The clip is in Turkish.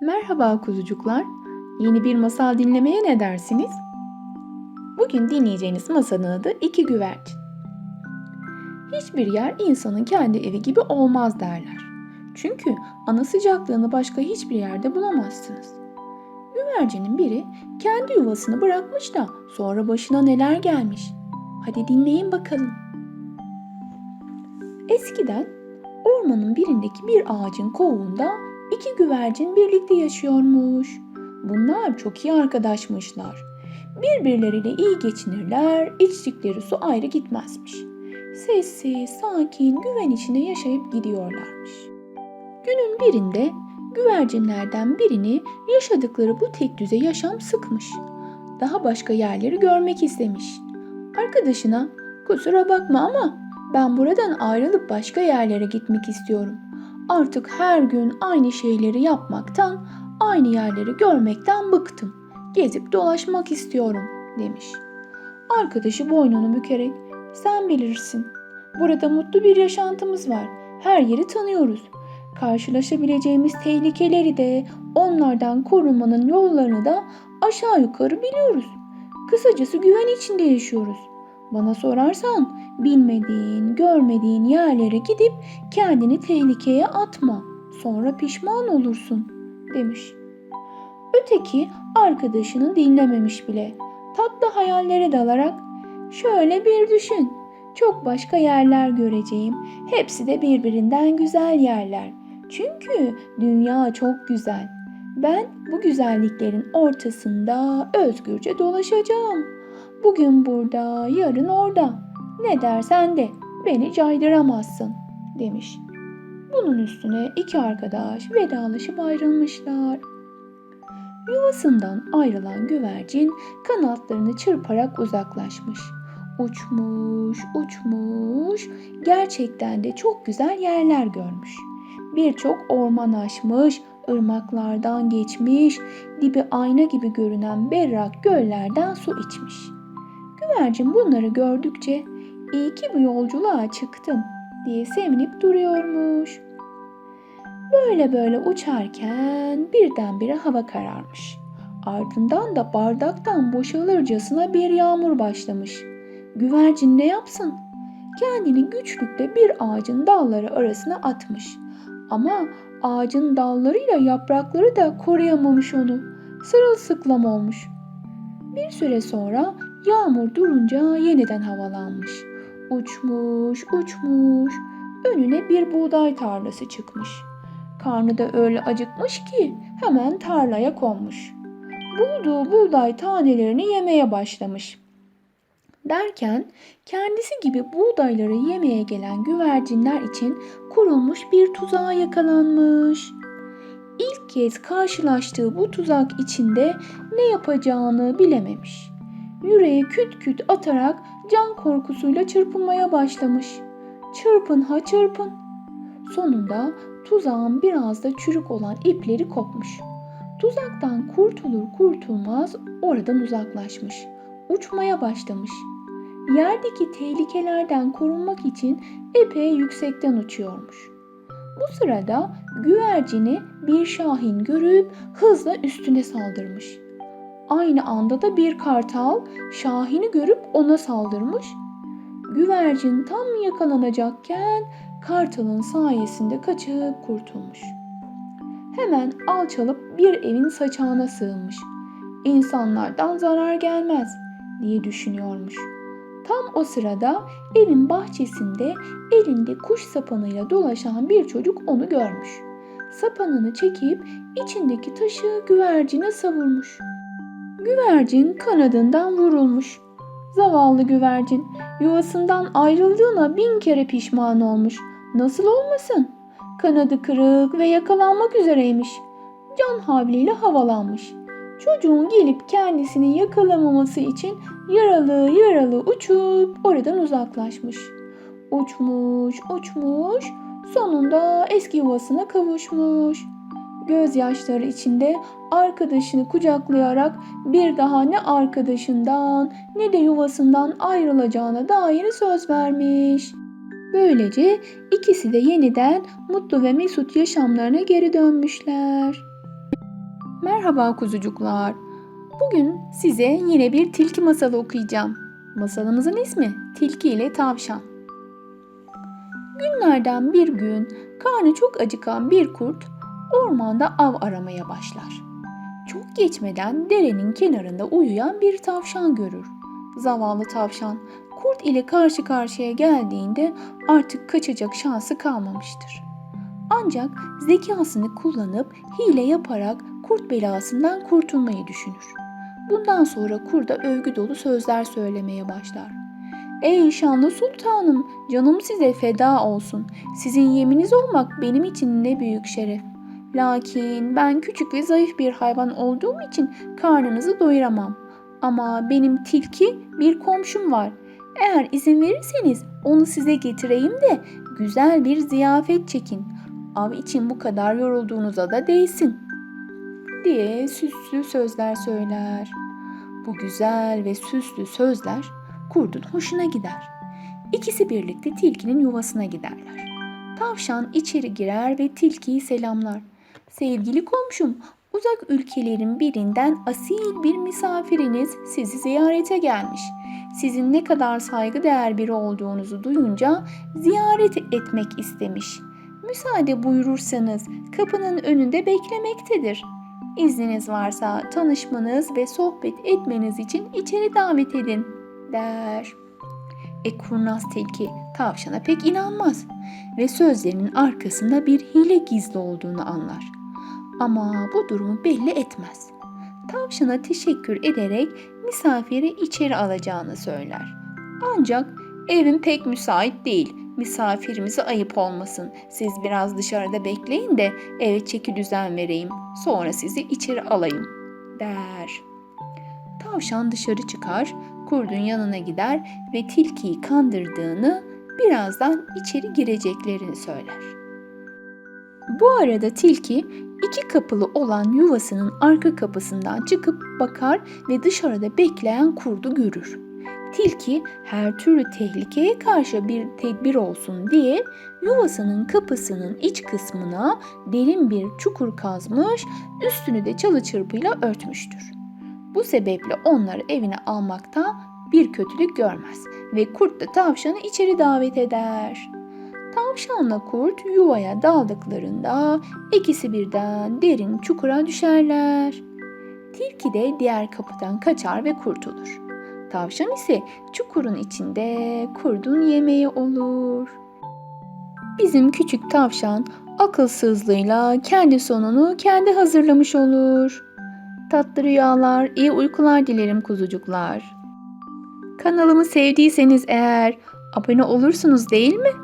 Merhaba kuzucuklar. Yeni bir masal dinlemeye ne dersiniz? Bugün dinleyeceğiniz masalın adı İki Güvercin. Hiçbir yer insanın kendi evi gibi olmaz derler. Çünkü ana sıcaklığını başka hiçbir yerde bulamazsınız. Güvercinin biri kendi yuvasını bırakmış da sonra başına neler gelmiş. Hadi dinleyin bakalım. Eskiden ormanın birindeki bir ağacın kovuğunda İki güvercin birlikte yaşıyormuş. Bunlar çok iyi arkadaşmışlar. Birbirleriyle iyi geçinirler, içtikleri su ayrı gitmezmiş. Sessiz, sakin, güven içinde yaşayıp gidiyorlarmış. Günün birinde güvercinlerden birini yaşadıkları bu tek düze yaşam sıkmış. Daha başka yerleri görmek istemiş. Arkadaşına kusura bakma ama ben buradan ayrılıp başka yerlere gitmek istiyorum. Artık her gün aynı şeyleri yapmaktan, aynı yerleri görmekten bıktım. Gezip dolaşmak istiyorum demiş. Arkadaşı boynunu bükerek sen bilirsin. Burada mutlu bir yaşantımız var. Her yeri tanıyoruz. Karşılaşabileceğimiz tehlikeleri de onlardan korunmanın yollarını da aşağı yukarı biliyoruz. Kısacası güven içinde yaşıyoruz. Bana sorarsan bilmediğin, görmediğin yerlere gidip kendini tehlikeye atma. Sonra pişman olursun." demiş. Öteki arkadaşını dinlememiş bile. Tatlı hayallere dalarak "Şöyle bir düşün. Çok başka yerler göreceğim. Hepsi de birbirinden güzel yerler. Çünkü dünya çok güzel. Ben bu güzelliklerin ortasında özgürce dolaşacağım. Bugün burada, yarın orada. Ne dersen de beni caydıramazsın." demiş. Bunun üstüne iki arkadaş vedalaşıp ayrılmışlar. Yuvasından ayrılan güvercin kanatlarını çırparak uzaklaşmış. Uçmuş, uçmuş, gerçekten de çok güzel yerler görmüş. Birçok orman aşmış, ırmaklardan geçmiş, dibi ayna gibi görünen berrak göllerden su içmiş. Güvercin bunları gördükçe iyi ki bu yolculuğa çıktım diye sevinip duruyormuş. Böyle böyle uçarken birdenbire hava kararmış. Ardından da bardaktan boşalırcasına bir yağmur başlamış. Güvercin ne yapsın? Kendini güçlükle bir ağacın dalları arasına atmış. Ama ağacın dallarıyla yaprakları da koruyamamış onu. Sırılsıklam olmuş. Bir süre sonra yağmur durunca yeniden havalanmış. Uçmuş, uçmuş. Önüne bir buğday tarlası çıkmış. Karnı da öyle acıkmış ki hemen tarlaya konmuş. Bulduğu buğday tanelerini yemeye başlamış. Derken kendisi gibi buğdayları yemeye gelen güvercinler için kurulmuş bir tuzağa yakalanmış. İlk kez karşılaştığı bu tuzak içinde ne yapacağını bilememiş. Yüreği küt küt atarak can korkusuyla çırpınmaya başlamış. Çırpın ha çırpın. Sonunda tuzağın biraz da çürük olan ipleri kopmuş. Tuzaktan kurtulur kurtulmaz oradan uzaklaşmış. Uçmaya başlamış. Yerdeki tehlikelerden korunmak için epey yüksekten uçuyormuş. Bu sırada güvercini bir şahin görüp hızla üstüne saldırmış. Aynı anda da bir kartal şahini görüp ona saldırmış. Güvercin tam yakalanacakken kartalın sayesinde kaçıp kurtulmuş. Hemen alçalıp bir evin saçağına sığınmış. İnsanlardan zarar gelmez diye düşünüyormuş. Tam o sırada evin bahçesinde elinde kuş sapanıyla dolaşan bir çocuk onu görmüş. Sapanını çekip içindeki taşı güvercine savurmuş. Güvercin kanadından vurulmuş. Zavallı güvercin yuvasından ayrıldığına bin kere pişman olmuş. Nasıl olmasın? Kanadı kırık ve yakalanmak üzereymiş. Can havliyle havalanmış. Çocuğun gelip kendisini yakalamaması için yaralı yaralı uçup oradan uzaklaşmış. Uçmuş, uçmuş, sonunda eski yuvasına kavuşmuş. Gözyaşları içinde arkadaşını kucaklayarak bir daha ne arkadaşından ne de yuvasından ayrılacağına dair söz vermiş. Böylece ikisi de yeniden mutlu ve mesut yaşamlarına geri dönmüşler. Merhaba kuzucuklar. Bugün size yine bir tilki masalı okuyacağım. Masalımızın ismi Tilki ile Tavşan. Günlerden bir gün karnı çok acıkan bir kurt ormanda av aramaya başlar. Çok geçmeden derenin kenarında uyuyan bir tavşan görür. Zavallı tavşan kurt ile karşı karşıya geldiğinde artık kaçacak şansı kalmamıştır. Ancak zekasını kullanıp hile yaparak kurt belasından kurtulmayı düşünür. Bundan sonra kurda övgü dolu sözler söylemeye başlar. Ey şanlı sultanım, canım size feda olsun. Sizin yeminiz olmak benim için ne büyük şeref. Lakin ben küçük ve zayıf bir hayvan olduğum için karnınızı doyuramam. Ama benim tilki bir komşum var. Eğer izin verirseniz onu size getireyim de güzel bir ziyafet çekin. Av için bu kadar yorulduğunuza da değsin diye süslü sözler söyler. Bu güzel ve süslü sözler kurdun hoşuna gider. İkisi birlikte tilkinin yuvasına giderler. Tavşan içeri girer ve tilkiyi selamlar. Sevgili komşum, uzak ülkelerin birinden asil bir misafiriniz sizi ziyarete gelmiş. Sizin ne kadar saygıdeğer biri olduğunuzu duyunca ziyaret etmek istemiş. Müsaade buyurursanız kapının önünde beklemektedir. İzniniz varsa tanışmanız ve sohbet etmeniz için içeri davet edin der. E kurnaz tilki tavşana pek inanmaz ve sözlerinin arkasında bir hile gizli olduğunu anlar. Ama bu durumu belli etmez. Tavşana teşekkür ederek misafiri içeri alacağını söyler. Ancak evim pek müsait değil. Misafirimize ayıp olmasın. Siz biraz dışarıda bekleyin de eve çeki düzen vereyim. Sonra sizi içeri alayım der. Tavşan dışarı çıkar, kurdun yanına gider ve tilkiyi kandırdığını, birazdan içeri gireceklerini söyler. Bu arada tilki iki kapılı olan yuvasının arka kapısından çıkıp bakar ve dışarıda bekleyen kurdu görür. Tilki her türlü tehlikeye karşı bir tedbir olsun diye yuvasının kapısının iç kısmına derin bir çukur kazmış, üstünü de çalı çırpıyla örtmüştür. Bu sebeple onları evine almakta bir kötülük görmez ve kurt da tavşanı içeri davet eder. Tavşanla kurt yuvaya daldıklarında ikisi birden derin çukura düşerler. Tilki de diğer kapıdan kaçar ve kurtulur. Tavşan ise çukurun içinde kurdun yemeği olur. Bizim küçük tavşan akılsızlığıyla kendi sonunu kendi hazırlamış olur. Tatlı rüyalar, iyi uykular dilerim kuzucuklar. Kanalımı sevdiyseniz eğer abone olursunuz değil mi?